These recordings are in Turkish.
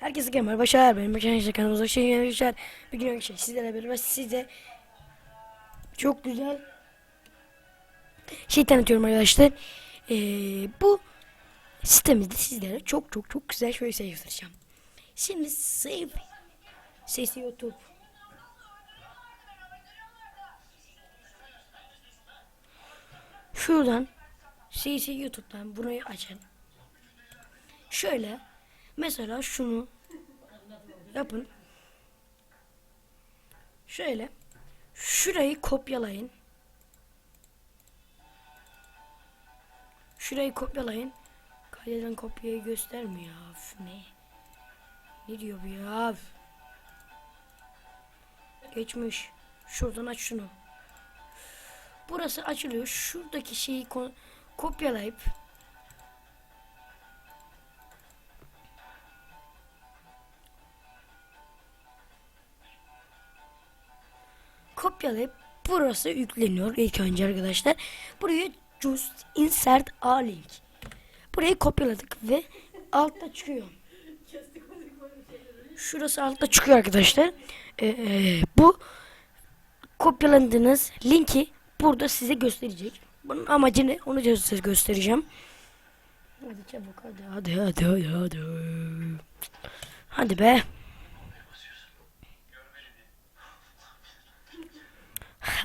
Herkese kemal başar benim. Başar kanalımıza şey arkadaşlar bir gün arkadaşlar sizlerle beraber size çok güzel şey tanıtıyorum arkadaşlar. Ee, bu sitemizde sizlere çok çok çok güzel şöyle şey göstereceğim. Şimdi save sesi youtube. Şuradan sesi youtube'dan burayı açın. Şöyle mesela şunu yapın. Şöyle şurayı kopyalayın. Şurayı kopyalayın. Kaydeden kopyayı göstermiyor. Üf, ne? Ne diyor bu ya? Geçmiş. Şuradan aç şunu. Burası açılıyor. Şuradaki şeyi ko- kopyalayıp kopyalayıp burası yükleniyor ilk önce arkadaşlar. Buraya just insert a link. Burayı kopyaladık ve altta çıkıyor. Şurası altta çıkıyor arkadaşlar. Ee, e, bu kopyalandığınız linki burada size gösterecek. Bunun amacı ne? Onu size göstereceğim. Hadi çabuk hadi hadi hadi hadi hadi. Hadi be.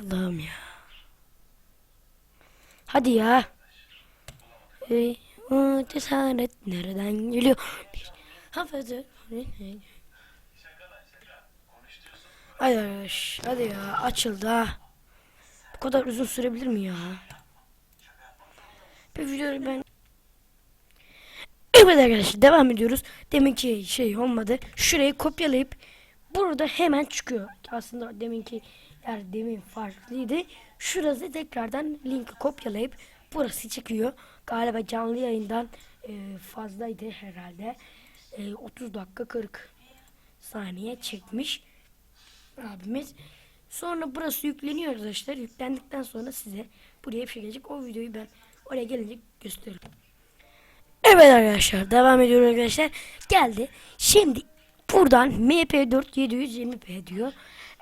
Allah'ım ya. Hadi ya. Cesaret nereden geliyor? Hafızı. Hadi arkadaş, hadi ya açıldı ha. Bu kadar uzun sürebilir mi ya? Bir videoyu ben Evet arkadaşlar devam ediyoruz. Deminki şey olmadı. Şurayı kopyalayıp burada hemen çıkıyor. Aslında deminki yer demin farklıydı. Şurası tekrardan linki kopyalayıp burası çıkıyor. Galiba canlı yayından e, fazlaydı herhalde. E, 30 dakika 40 saniye çekmiş abimiz. Sonra burası yükleniyor arkadaşlar. Yüklendikten sonra size buraya bir şey gelecek. O videoyu ben oraya gelince gösteririm. Evet arkadaşlar devam ediyoruz arkadaşlar. Geldi. Şimdi buradan MP4 720p diyor.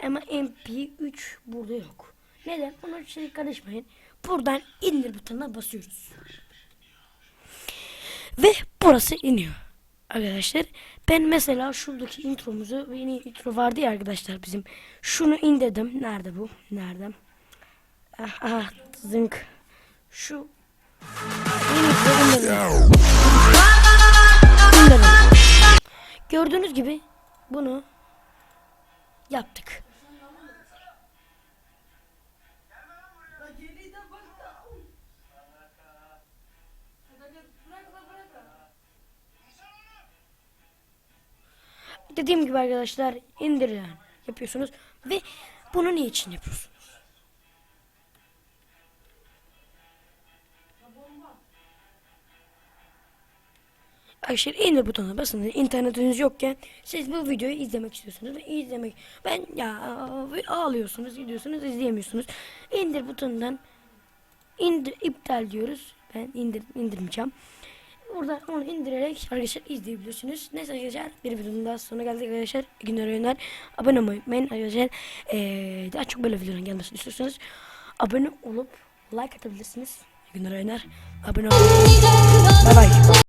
Ama MP3 burada yok. Neden? Ona şey karışmayın. Buradan indir butonuna basıyoruz. Ve burası iniyor. Arkadaşlar ben mesela şuradaki intromuzu yeni intro vardı ya arkadaşlar bizim. Şunu indirdim. Nerede bu? Nerede? Ah, ah zınk. Şu. Gördüğünüz gibi bunu yaptık. Dediğim gibi arkadaşlar indirilen yapıyorsunuz ve bunu niçin yapıyorsunuz? Arkadaşlar indir butonuna basın. İnternetiniz yokken siz bu videoyu izlemek istiyorsunuz. izlemek ben ya ağlıyorsunuz, gidiyorsunuz, izleyemiyorsunuz. İndir butonundan indir iptal diyoruz. Ben indir indirmeyeceğim. Burada onu indirerek arkadaşlar izleyebilirsiniz. Neyse arkadaşlar bir videonun daha sonuna geldik arkadaşlar. Günler oyunlar. Abone olmayı unutmayın arkadaşlar. Ee, daha çok böyle videoların gelmesini istiyorsanız abone olup like atabilirsiniz. Günler oyunlar. Abone olmayı Bay bay.